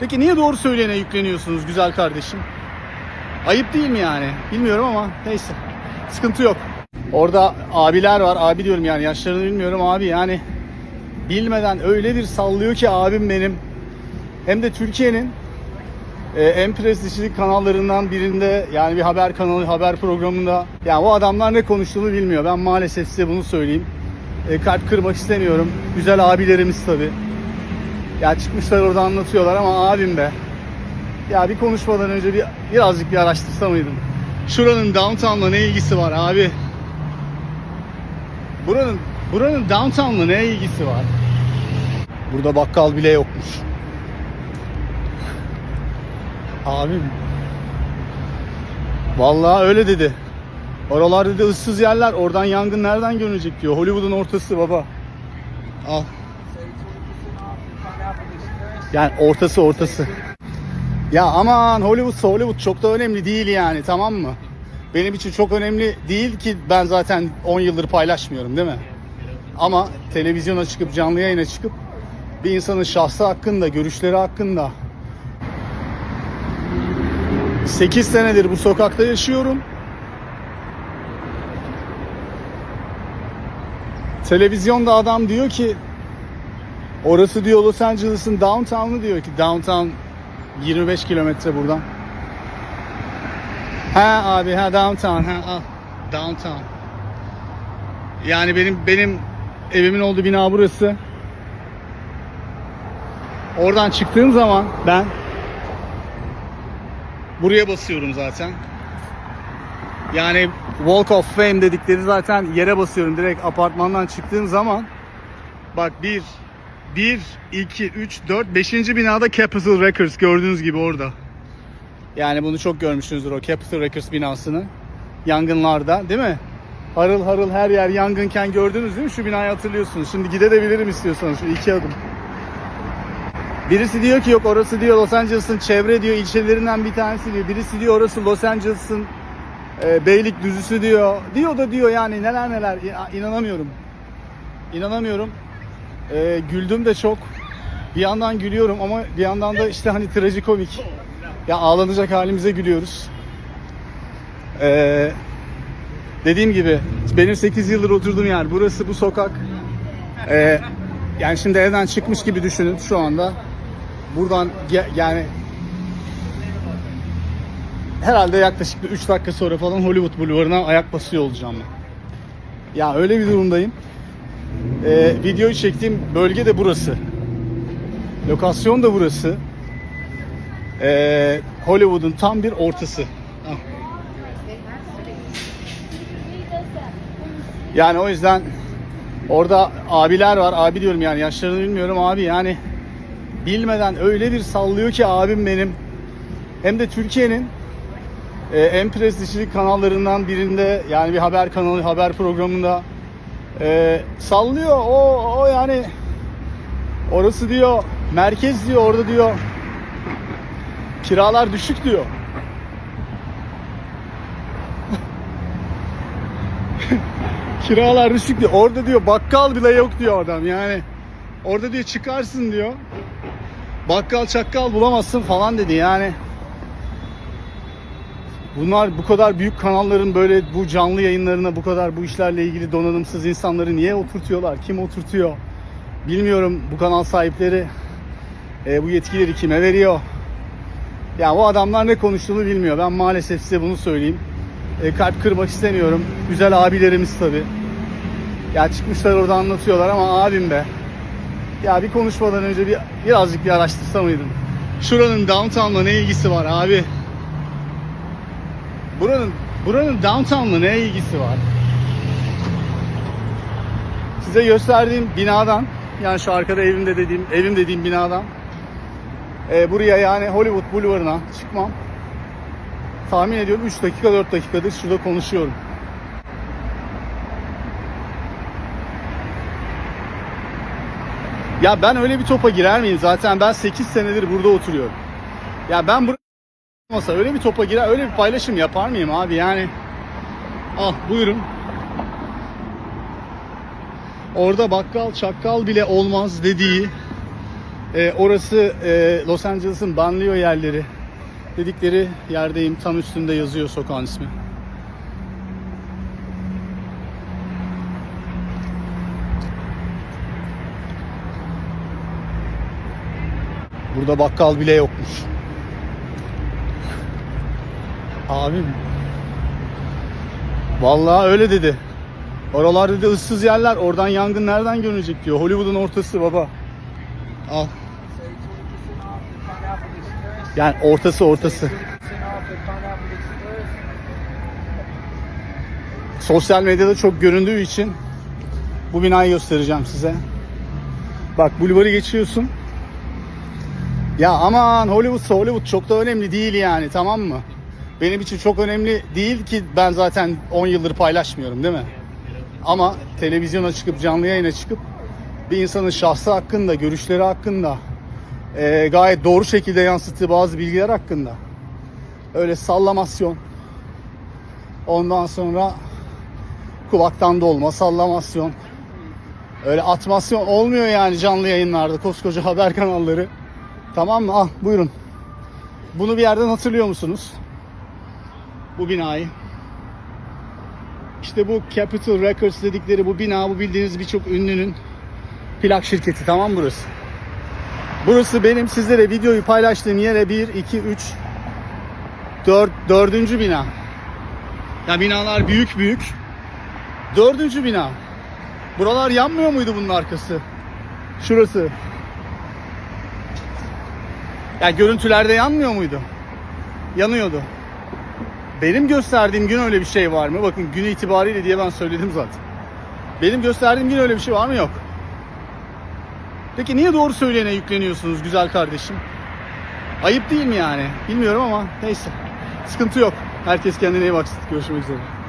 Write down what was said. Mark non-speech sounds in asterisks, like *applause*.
Peki niye doğru söyleyene yükleniyorsunuz güzel kardeşim? Ayıp değil mi yani? Bilmiyorum ama neyse. Sıkıntı yok. Orada abiler var. Abi diyorum yani yaşlarını bilmiyorum abi yani bilmeden öyle bir sallıyor ki abim benim. Hem de Türkiye'nin e, en prestijli kanallarından birinde yani bir haber kanalı, haber programında. Yani o adamlar ne konuştuğunu bilmiyor. Ben maalesef size bunu söyleyeyim. E, kalp kırmak istemiyorum. Güzel abilerimiz tabii. Ya çıkmışlar orada anlatıyorlar ama abim be. Ya bir konuşmadan önce bir birazcık bir araştırsa mıydım? Şuranın downtown'la ne ilgisi var abi? Buranın buranın downtown'la ne ilgisi var? Burada bakkal bile yokmuş. Abim. Vallahi öyle dedi. Oralar dedi ıssız yerler. Oradan yangın nereden görünecek diyor. Hollywood'un ortası baba. Al. Yani ortası ortası. Ya aman Hollywood Hollywood çok da önemli değil yani tamam mı? Benim için çok önemli değil ki ben zaten 10 yıldır paylaşmıyorum değil mi? Ama televizyona çıkıp canlı yayına çıkıp bir insanın şahsı hakkında, görüşleri hakkında 8 senedir bu sokakta yaşıyorum. Televizyonda adam diyor ki orası diyor Los Angeles'ın downtown'u diyor ki downtown 25 kilometre buradan. Ha abi ha downtown ha al downtown. Yani benim benim evimin olduğu bina burası. Oradan çıktığım zaman ben buraya basıyorum zaten. Yani Walk of Fame dedikleri zaten yere basıyorum direkt apartmandan çıktığım zaman. Bak 1 1 2 3 4 5. binada Capitol Records gördüğünüz gibi orada. Yani bunu çok görmüşsünüzdür o Capitol Records binasını. Yangınlarda değil mi? Harıl harıl her yer yangınken gördünüz değil mi? Şu binayı hatırlıyorsunuz. Şimdi gidebilirim istiyorsanız şu iki adım. Birisi diyor ki yok orası diyor Los Angeles'ın çevre diyor ilçelerinden bir tanesi diyor. Birisi diyor orası Los Angeles'ın e, Beylikdüzü'sü diyor. Diyor da diyor yani neler neler inanamıyorum. İnanamıyorum. E, güldüm de çok. Bir yandan gülüyorum ama bir yandan da işte hani trajikomik. Ya ağlanacak halimize gülüyoruz. E, dediğim gibi benim 8 yıldır oturduğum yer burası bu sokak. E, yani şimdi evden çıkmış gibi düşünün şu anda. Buradan ge- yani herhalde yaklaşık bir 3 dakika sonra falan Hollywood Bulvarı'na ayak basıyor olacağım ben. Ya öyle bir durumdayım. Ee, videoyu çektiğim bölge de burası. Lokasyon da burası. Ee, Hollywood'un tam bir ortası. Ah. Yani o yüzden orada abiler var. Abi diyorum yani yaşlarını bilmiyorum abi yani bilmeden öyle bir sallıyor ki abim benim. Hem de Türkiye'nin e, en prestijli kanallarından birinde yani bir haber kanalı, haber programında e, sallıyor. O, o yani orası diyor merkez diyor orada diyor kiralar düşük diyor. *laughs* kiralar düşük diyor. Orada diyor bakkal bile yok diyor adam yani. Orada diyor çıkarsın diyor. Bakkal çakkal bulamazsın falan dedi yani. Bunlar bu kadar büyük kanalların böyle bu canlı yayınlarına bu kadar bu işlerle ilgili donanımsız insanları niye oturtuyorlar? Kim oturtuyor? Bilmiyorum bu kanal sahipleri e, bu yetkileri kime veriyor? Ya o adamlar ne konuştuğunu bilmiyor. Ben maalesef size bunu söyleyeyim. E, kalp kırmak istemiyorum. Güzel abilerimiz tabi. Ya çıkmışlar orada anlatıyorlar ama abim be. Ya bir konuşmadan önce bir birazcık bir araştırsa mıydım? Şuranın downtown'la ne ilgisi var abi? Buranın buranın downtown'la ne ilgisi var? Size gösterdiğim binadan yani şu arkada evimde dediğim evim dediğim binadan e, buraya yani Hollywood Bulvarı'na çıkmam tahmin ediyorum 3 dakika 4 dakikadır şurada konuşuyorum. Ya ben öyle bir topa girer miyim? Zaten ben 8 senedir burada oturuyorum. Ya ben buraya olmasa öyle bir topa girer, öyle bir paylaşım yapar mıyım abi? Yani ah buyurun. Orada bakkal çakkal bile olmaz dediği Ee, orası e, Los Angeles'ın banliyö yerleri dedikleri yerdeyim. Tam üstünde yazıyor sokağın ismi. Burada bakkal bile yokmuş. Abim. Vallahi öyle dedi. Oralar dedi ıssız yerler. Oradan yangın nereden görünecek diyor. Hollywood'un ortası baba. Al. Yani ortası ortası. Sosyal medyada çok göründüğü için bu binayı göstereceğim size. Bak bulvarı geçiyorsun. Ya aman Hollywood'sa Hollywood çok da önemli değil yani tamam mı? Benim için çok önemli değil ki ben zaten 10 yıldır paylaşmıyorum değil mi? Ama televizyona çıkıp canlı yayına çıkıp bir insanın şahsı hakkında, görüşleri hakkında eee, gayet doğru şekilde yansıttığı bazı bilgiler hakkında öyle sallamasyon ondan sonra kulaktan dolma sallamasyon öyle atmasyon olmuyor yani canlı yayınlarda koskoca haber kanalları tamam mı? Al buyurun. Bunu bir yerden hatırlıyor musunuz? Bu binayı. İşte bu Capitol Records dedikleri bu bina bu bildiğiniz birçok ünlünün plak şirketi tamam burası. Burası benim sizlere videoyu paylaştığım yere 1, 2, 3, 4, dördüncü bina. Ya binalar büyük büyük. Dördüncü bina. Buralar yanmıyor muydu bunun arkası? Şurası. Ya görüntülerde yanmıyor muydu? Yanıyordu. Benim gösterdiğim gün öyle bir şey var mı? Bakın gün itibariyle diye ben söyledim zaten. Benim gösterdiğim gün öyle bir şey var mı? Yok. Peki niye doğru söyleyene yükleniyorsunuz güzel kardeşim? Ayıp değil mi yani? Bilmiyorum ama neyse. Sıkıntı yok. Herkes kendine iyi baksın. Görüşmek üzere.